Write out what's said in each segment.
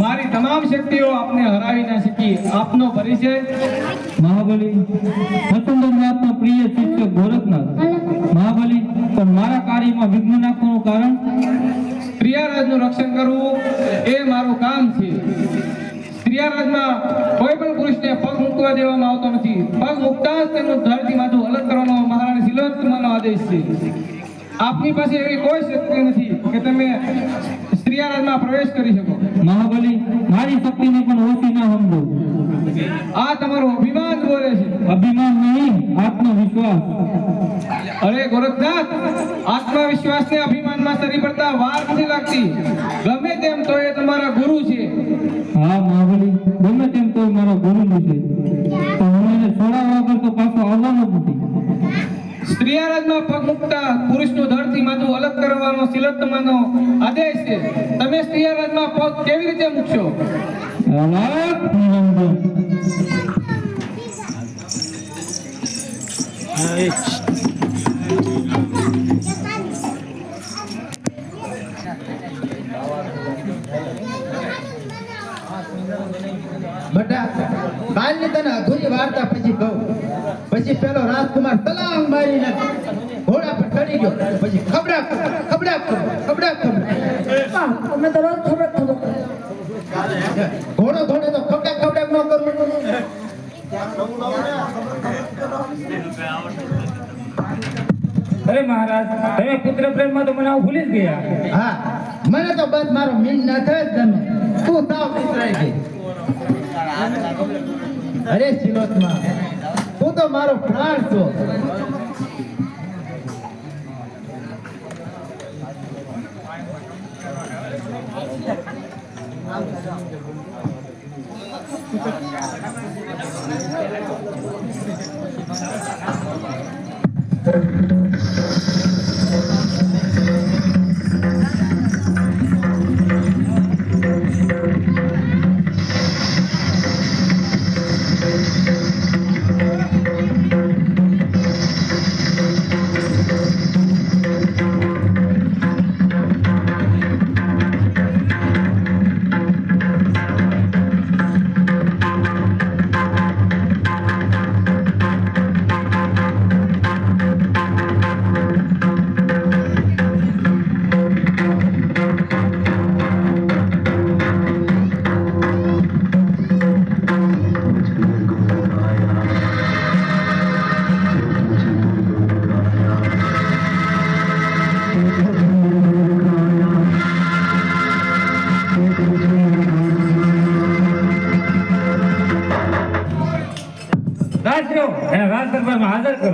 મારી તમામ શક્તિઓ આપને હરાવી ના શકી. આપનો પરિચય મહાબલી વસુંધરનાથનો પ્રિય શિષ્ય ગોરખનાથ. મહાબલી, પણ મારા કાર્યમાં વિઘ્ન નાખવાનું કારણ? પ્રિયારાજનું રક્ષણ કરવું એ મારું કામ છે. સ્ત્રીયારાજમાં કોઈ પણ પુરુષને પગ મૂકવા દેવામાં આવતો નથી. પગ મૂકતા તેનું ધરતી માથું અલગ કરવાનો મહારાણી સિલોત કુમારનો આદેશ છે. આપની પાસે એવી કોઈ શક્તિ નથી કે તમે સ્ત્રીયારાજમાં પ્રવેશ કરી શકો. મહાબલી મારી શક્તિને પણ ઓછી ના સમજો. આ તમારો અભિમાન બોલે છે. અભિમાન નહીં આત્મવિશ્વાસ. અરે ગોરખનાથ આત્મવિશ્વાસને અભિમાનમાં સરી પડતા વાર નથી લાગતી. ગમે તેમ તો એ તમારા ગુરુ છે. હા મહાબલી ગમે તેમ તો મારો ગુરુ છે તો હું એને છોડાવવા વગર તો પાછો આવવાનો જ નથી સ્ત્રીયારાજમાં પગ મૂકતા પુરુષનું ધડથી માથું અલગ કરવાનો સિલત્તમાનો આદેશ છે તમે પગ કેવી રીતે મૂકશો? બટા વાર્તા પછી કહું. પછી પેલો રાજકુમાર તલાંગ મારીને ઘોડા પર ચડી ગયો. પછી ખબડા ખબડા ખબડા ખબડા અમે તો રોજ ખબર ખબર ઘોડો ઘોડે તો ખબડા ખબડા ન કરવું અરે મહારાજ તમે પુત્ર પ્રેમમાં તો મને આવું ભૂલી જ ગયા. હા મને તો બસ મારો મીન ના થાય જ ગમે. તું તાવ વિસરાઈ ગઈ. અરે સિલોતમાં તું તો મારો પ્રાણ છો. Thank you. રાજ્યો એને રાજ દરબારમાં હાજર કરો.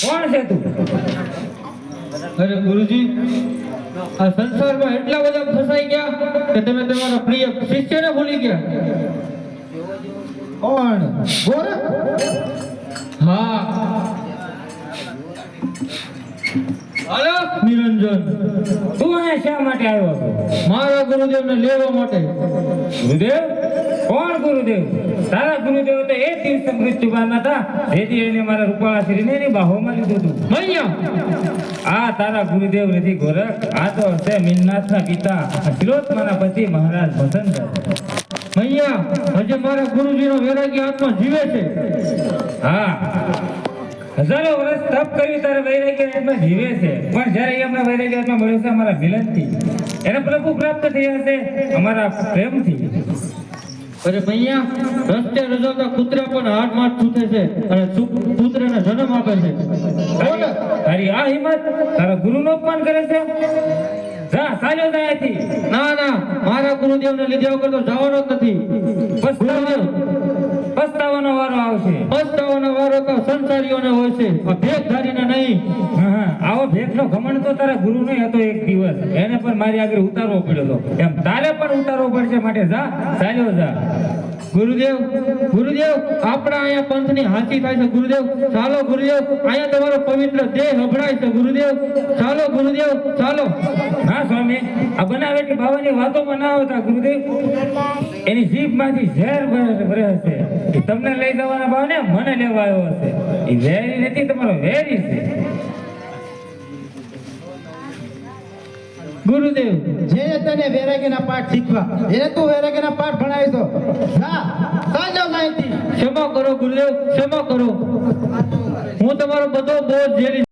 કોણ છે તું? અરે ગુરુજી આ સંસારમાં એટલા બધા ફસાઈ ગયા કે તમે તમારા પ્રિય શિષ્યને ભૂલી ગયા. કોણ? ગોરખ? હા. અલખ નિરંજન. તું અહીંયા શા માટે આવ્યો હતો મારા ગુરુદેવને લેવા માટે. ગુરુદેવ? કોણ ગુરુદેવ? તારા ગુરુદેવ તો એ તીર્થ મૃત્યુ પામ્યા હતા જેથી એને મારા રૂપાળા શ્રીને એની બાહોમાં લીધું હતું. મૈયા! આ તારા ગુરુદેવ નથી ગોરખ આ તો છે મીનનાથના પિતા શિલોત્માના પતિ મહારાજ વસંત મૈયા હજે મારા ગુરુજીનો વૈરાગ્ય આત્મા જીવે છે. હા. હજારો વર્ષ તપ કર્યું ત્યારે વૈરાગ્ય આત્મા જીવે છે. પણ જ્યારે અમને વૈરાગ્ય આત્મા મળ્યો છે અમારા મિલનથી એને પ્રભુ પ્રાપ્ત થયા છે અમારા પ્રેમથી. અરે ભૈયા રસ્તે રજોતા કૂતરા પણ હાડ માટ છૂટે છે અને પુત્રને જન્મ આપે છે. તારી આ હિંમત તારા ગુરુનું અપમાન કરે છે? જા ચાલ્યો જા અહીંથી. ના ના મારા ગુરુદેવને લીધા વગર તો જવાનો જ નથી. બસ પસ્તાવાનો વારો આવશે. પસ્તાવાનો વારો તો સંસારીઓને હોય છે. ભેદ ધારીને નહીં. હા. આવો ભેખનો ઘમંડ તો તારા ગુરુનો હતો એક દિવસ. એને પણ મારી આગળ ઉતારવો પડ્યો હતો. એમ તારે પણ ઉતારવો પડશે માટે જા ચાલ્યો જા. ગુરુદેવ ગુરુદેવ આપણા અહીંયા પંથની હાથી થાય છે ગુરુદેવ. ચાલો ગુરુદેવ અહીંયા તમારો પવિત્ર દેહ અભડાય છે ગુરુદેવ. ચાલો ગુરુદેવ ચાલો. હા સ્વામી આ બનાવેલી બાવાની વાતોમાં ના આવતા ગુરુદેવ. એની જીભમાંથી ઝેર ભરે ભરે હશે. તમને લઈ જવાના ભાવને મને લેવા આવ્યો હશે. એ વેરી નથી તમારો વેરી છે. ગુરુદેવ. જે તને વેરાગીના પાઠ શીખવા એને તું વેરાગીના પાઠ ભણાવી દો જા સાંજો માહિતી ક્ષમા કરો ગુરુદેવ ક્ષમા કરો. હું તમારો બધો બોજ ઝેલી